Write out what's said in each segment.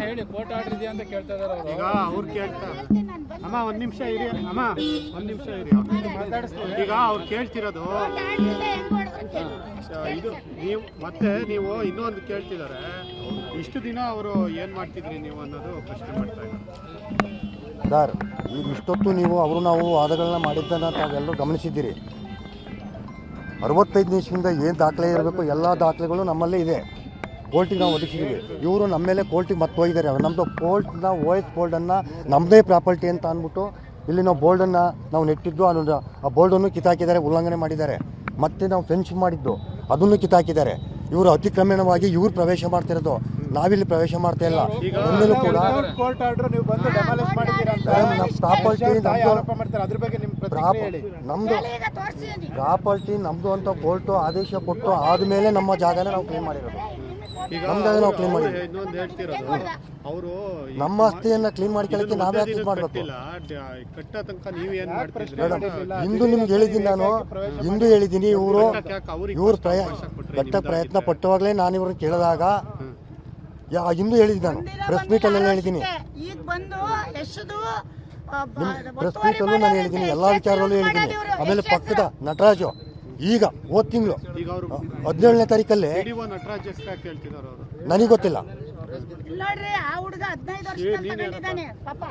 ಹೇಳಿ court order ಇದೆಯಾ ಅಂತ ಕೇಳ್ತಾ ಇದಾರೆ ಅವರು. ಈಗ ಅವ್ರು ಕೇಳ್ತಾರೆ ಅಮ್ಮ ಒಂದ್ ನಿಮಿಷ ಇರಿ. ಅಮ್ಮ ಒಂದ್ ನಿಮಿಷ ಇರಿ. ಈಗ ಅವ್ರು ಕೇಳ್ತಿರೋದು ಇದು ನೀವು ಮತ್ತೆ ನೀವು ಇನ್ನೊಂದು ಕೇಳ್ತಿದ್ದಾರೆ. ಇಷ್ಟು ದಿನ ಅವರು ಏನ್ ಮಾಡ್ತಿದ್ರಿ ನೀವು ಅನ್ನೋದು ಪ್ರಶ್ನೆ ಮಾಡ್ತಾ ಇದ್ದಾರೆ. ಸರ್ ಈಗ ಇಷ್ಟೊತ್ತು ನೀವು ಅವರು ನಾವು ವಾದಗಳನ್ನ ಮಾಡಿದ್ದನ್ನು ತಾವೆಲ್ಲರೂ ಗಮನಿಸಿದ್ದೀರಿ. ಅರವತ್ತೈದು ನಿಮಿಷದಿಂದ ಏನು ದಾಖಲೆ ಇರಬೇಕು ಎಲ್ಲ ದಾಖಲೆಗಳು ನಮ್ಮಲ್ಲೇ ಇದೆ. ಕೋರ್ಟಿಗೆ ನಾವು ಒದಗಿಸಿದ್ವಿ ಇವರು ನಮ್ಮ ಮೇಲೆ ಕೋರ್ಟಿಗೆ ಮತ್ತೆ ಹೋಗಿದ್ದಾರೆ ನಮ್ಮದು ಕೋರ್ಟ್ನ ಓ ಎಸ್ ಬೋರ್ಡನ್ನು ನಮ್ಮದೇ ಪ್ರಾಪರ್ಟಿ ಅಂತ ಅಂದ್ಬಿಟ್ಟು ಇಲ್ಲಿ ನಾವು ಬೋರ್ಡನ್ನು ನಾವು ನೆಟ್ಟಿದ್ದು ಅದೊಂದು ಆ ಬೋರ್ಡನ್ನು ಕಿತ್ತಾಕಿದ್ದಾರೆ ಉಲ್ಲಂಘನೆ ಮಾಡಿದ್ದಾರೆ. ಮತ್ತೆ ನಾವು ಫೆನ್ಸ್ ಮಾಡಿದ್ದು ಅದನ್ನು ಕಿತ್ತಾಕಿದ್ದಾರೆ. ಇವರು ಅತಿಕ್ರಮಣವಾಗಿ ಇವರು ಪ್ರವೇಶ ಮಾಡ್ತಿರೋದು ನಾವಿಲ್ಲಿ ಪ್ರವೇಶ ಮಾಡ್ತಾ ಇಲ್ಲ. ಮುಂದೆಲೂ ಕೂಡ ಕೋರ್ಟ್ ಆರ್ಡರ್ ನೀವು ಬಂದು ಡೆಮಾಲಿಷ್ ಮಾಡಿದ್ದೀರಾ ಅಂತ ಮೇಡಮ್, ನಮ್ಮ ಪ್ರಾಪರ್ಟಿ ನಮ್ದು ಆರೋಪ ಮಾಡ್ತಾರೆ. ಅದ್ರ ಬಗ್ಗೆ ನಿಮ್ಮ ಪ್ರಾಪ ಹೇಳಿ. ನಮ್ಮದು ಪ್ರಾಪರ್ಟಿ ನಮ್ದು ಅಂತ ಕೋರ್ಟು ಆದೇಶ ಕೊಟ್ಟು ಆದ್ಮೇಲೆ ನಮ್ಮ ಜಾಗನ ನಾವು ಕ್ಲೇಮ್ ಮಾಡಿರೋದು. ನಾವು ಕ್ಲೀನ್ ಮಾಡಿ ಇನ್ನೊಂದು ಹೇಳ್ತಿರೋದು. ಅವರು ನಮ್ಮ ಆಸ್ತಿಯನ್ನು ಕ್ಲೀನ್ ಮಾಡ್ಕೊಳ್ಳೋಕ್ಕೆ ನಾವು ಯಾಕೆ ಇದು ಮಾಡಬೇಕು? ಕಟ್ಟ ತನಕ ನೀವು ಏನ್ ಮಾಡ್ತಿದ್ರಿ? ಮೇಡಮ್ ಇಂದು ನಿಮ್ಗೆ ಹೇಳಿದ್ದೀನಿ ನಾನು. ಇಂದು ಹೇಳಿದ್ದೀನಿ ಇವರು. ಇವ್ರ ಪ್ರಯ ಕಟ್ಟ ಪ್ರಯತ್ನ ಪಟ್ಟುವಾಗಲೇ ನಾನು ಇವ್ರನ್ನ ಕೇಳಿದಾಗ ಯಾ ಇಂದು ಹೇಳಿದ್ದೀನಿ ನಾನು. ಪ್ರೆಸ್ ಮೀಟಲ್ಲೆಲ್ಲ ಹೇಳಿದ್ದೀನಿ. ಈಗ ಬಂದು ಎಷ್ಟದು ನಿಮ್ಮ ಪ್ರೆಸ್ ಮೀಟಲ್ಲೂ ನಾನು ಹೇಳಿದ್ದೀನಿ. ಎಲ್ಲ ವಿಚಾರದಲ್ಲೂ ಹೇಳಿದ್ದೀನಿ. ಆಮೇಲೆ ಪಕ್ಕದ ನಟರಾಜು. ಈಗ ಹೋದ ತಿಂಗಳು ಹದಿನೇಳನೇ ತಾರೀಕಲ್ಲಿ ನನಗೆ ಗೊತ್ತಿಲ್ಲ. ನೋಡ್ರಿ ಆ ಹುಡುಗ ಹದಿನೈದು ವರ್ಷ ತಗೊಂಡಿದ್ದಾನೆ ಪಾಪ.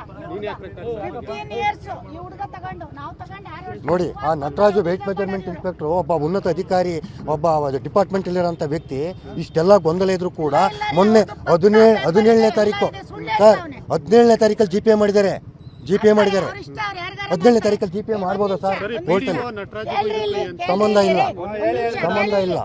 ಫಿಫ್ಟೀನ್ ಇಯರ್ಸ್ ಈ ಹುಡುಗ ತಗೊಂಡು. ನಾವು ತಗೊಂಡು ಆರು ವರ್ಷ ನೋಡಿ ಆ ನಟರಾಜು ವೆಯ್ಟ್ ಮೆಜರ್ಮೆಂಟ್ ಇನ್ಸ್ಪೆಕ್ಟರ್ ಒಬ್ಬ ಉನ್ನತ ಅಧಿಕಾರಿ ಒಬ್ಬ ಡಿಪಾರ್ಟ್ಮೆಂಟ್ ಇರೋಂಥ ವ್ಯಕ್ತಿ ಇಷ್ಟೆಲ್ಲ ಗೊಂದಲ ಇದ್ರು ಕೂಡ ಮೊನ್ನೆ ಹದಿನೇಳು ಹದಿನೇಳನೇ ತಾರೀಕು ಸರ್ ಹದಿನೇಳನೇ ತಾರೀಕಲ್ಲಿ ಜಿ ಪಿ ಎ ಮಾಡಿದ್ದಾರೆ. ಜಿ ಪಿ ಎ ಮಾಡಿದ್ದಾರೆ. ಹದಿನೇಳನೇ ತಾರೀಕಲ್ಲಿ ಜಿ ಪಿ ಎ ಮಾಡ್ಬೋದಾ ಸರ್? ಕೋರ್ಟಲ್ಲಿ ಸಂಬಂಧ ಇಲ್ಲ. ಸಂಬಂಧ ಇಲ್ಲ.